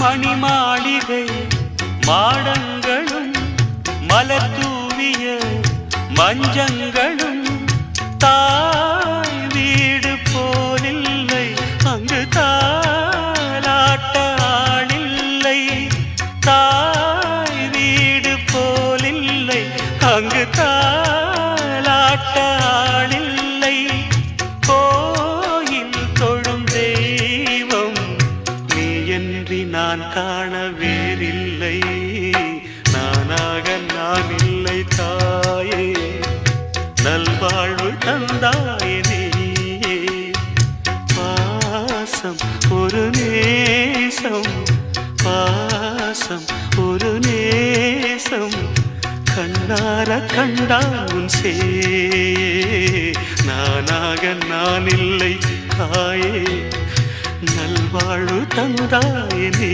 மணி மாளிகை மாடங்களும் மலர் தூவிய மஞ்சங்களும் தாய் வீடு போலில்லை அங்கு தாலாட்ட ஆளில்லை. தாய் வீடு போலில்லை அங்கு தாலாட்ட நான் காண வேறில்லை. நானாக நான் இல்லை தாயே. நல்வாழ்வு தந்தாயே பாசம் ஒரு நேசம். பாசம் ஒரு நேசம். கண்ணார கண்டான் சே நானாக நான் இல்லை தாயே. நல்வாழ்வு தந்தாயே